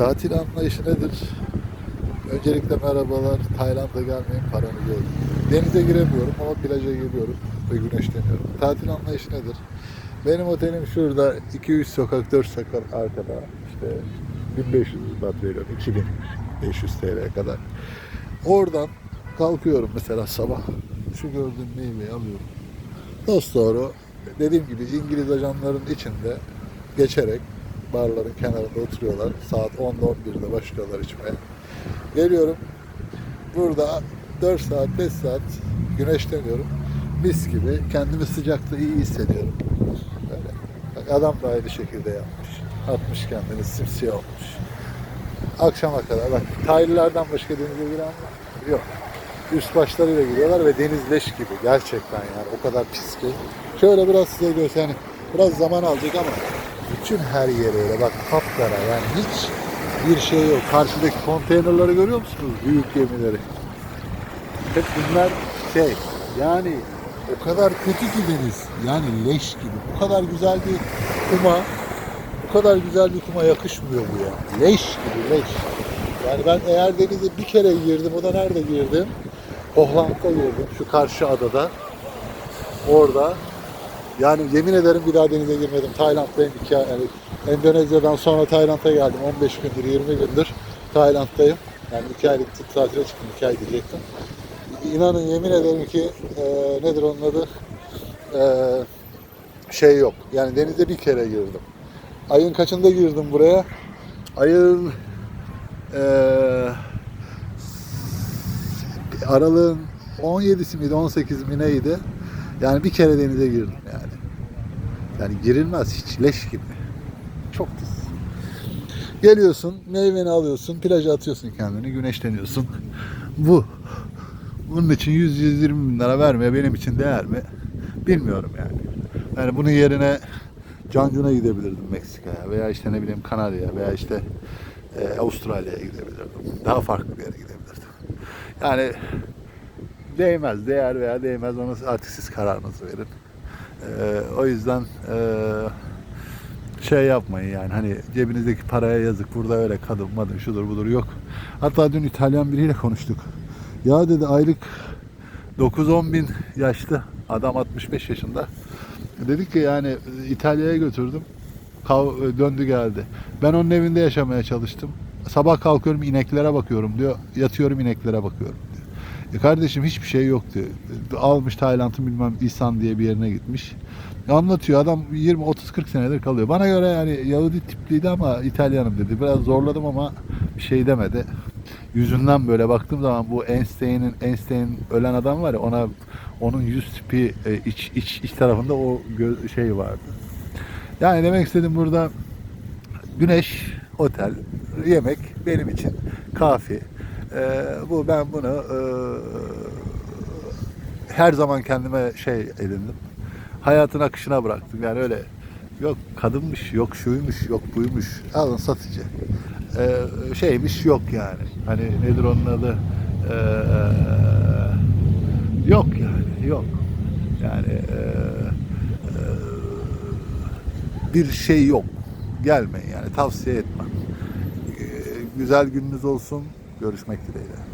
Tatil anlayışı nedir? Öncelikle merhabalar. Tayland'a gelmeyin paranı görün. Denize giremiyorum ama plaja geliyorum ve güneşleniyorum. Tatil anlayışı nedir? Benim otelim şurada 2-3 sokak 4 sokak arkada işte 1500 baht veriyorum 2500 TL'ye kadar. Oradan kalkıyorum mesela sabah şu gördüğüm meyveyi alıyorum. Dost doğru dediğim gibi İngiliz ajanların içinde geçerek barların kenarında oturuyorlar. Saat 10'da 11'de başlıyorlar içmeye. Geliyorum. Burada 4 saat 5 saat güneşleniyorum. Mis gibi kendimi sıcakta iyi hissediyorum. Böyle. Bak adam da aynı şekilde yapmış. Atmış kendini simsiyah olmuş. Akşama kadar bak Taylılardan başka denize giren var? Yok. Üst başlarıyla gidiyorlar ve deniz leş gibi gerçekten yani o kadar pis ki. Şöyle biraz size göstereyim. Biraz zaman alacak ama bütün her yere öyle bak kapkara yani hiç bir şey yok. Karşıdaki konteynerları görüyor musunuz? Büyük gemileri. Hep bunlar şey yani o kadar kötü ki deniz. Yani leş gibi. Bu kadar güzel bir kuma bu kadar güzel bir kuma yakışmıyor bu ya. Leş gibi leş. Yani ben eğer denize bir kere girdim. O da nerede girdim? Hohland'da girdim. Şu karşı adada. Orada. Yani yemin ederim bir daha denize girmedim. Tayland'dayım. iki yani Endonezya'dan sonra Tayland'a geldim. 15 gündür, 20 gündür Tayland'dayım. Yani iki aylık tatile çıktım. iki ay diyecektim. İnanın yemin ederim ki e, nedir onun adı? E, şey yok. Yani denize bir kere girdim. Ayın kaçında girdim buraya? Ayın e, aralığın 17'si miydi 18 mi neydi? Yani bir kere denize girdim yani. Yani girilmez hiç leş gibi. Çok pis. Geliyorsun, meyveni alıyorsun, plaja atıyorsun kendini, güneşleniyorsun. Bu. Bunun için 100-120 bin lira vermeye benim için değer mi? Bilmiyorum yani. Yani bunun yerine Cancun'a gidebilirdim Meksika'ya veya işte ne bileyim Kanarya'ya veya işte e, Avustralya'ya gidebilirdim. Daha farklı bir yere gidebilirdim. Yani değmez, değer veya değmez onu artık siz kararınızı verin. Ee, o yüzden ee, şey yapmayın yani hani cebinizdeki paraya yazık burada öyle kadın madın şudur budur yok. Hatta dün İtalyan biriyle konuştuk. Ya dedi aylık 9-10 bin yaşlı adam 65 yaşında. Dedik ki yani İtalya'ya götürdüm. Kav- döndü geldi. Ben onun evinde yaşamaya çalıştım. Sabah kalkıyorum ineklere bakıyorum diyor. Yatıyorum ineklere bakıyorum. E kardeşim hiçbir şey yok diyor. Almış Tayland'ın bilmem İsan diye bir yerine gitmiş. Anlatıyor adam 20 30 40 senedir kalıyor. Bana göre yani Yahudi tipliydi ama İtalyanım dedi. Biraz zorladım ama bir şey demedi. Yüzünden böyle baktığım zaman bu Einstein'in Einstein ölen adam var ya ona onun yüz tipi e, iç iç iç tarafında o gö- şey vardı. Yani demek istedim burada güneş, otel, yemek benim için kafi. Ee, bu ben bunu e, her zaman kendime şey edindim. Hayatın akışına bıraktım. Yani öyle yok kadınmış, yok şuymuş, yok buymuş. Alın satıcı. Ee, şeymiş yok yani. Hani nedir onun adı? Ee, yok yani, yok. Yani e, e, bir şey yok. Gelmeyin yani tavsiye etmem. Ee, güzel gününüz olsun. Görüşmek dileğiyle.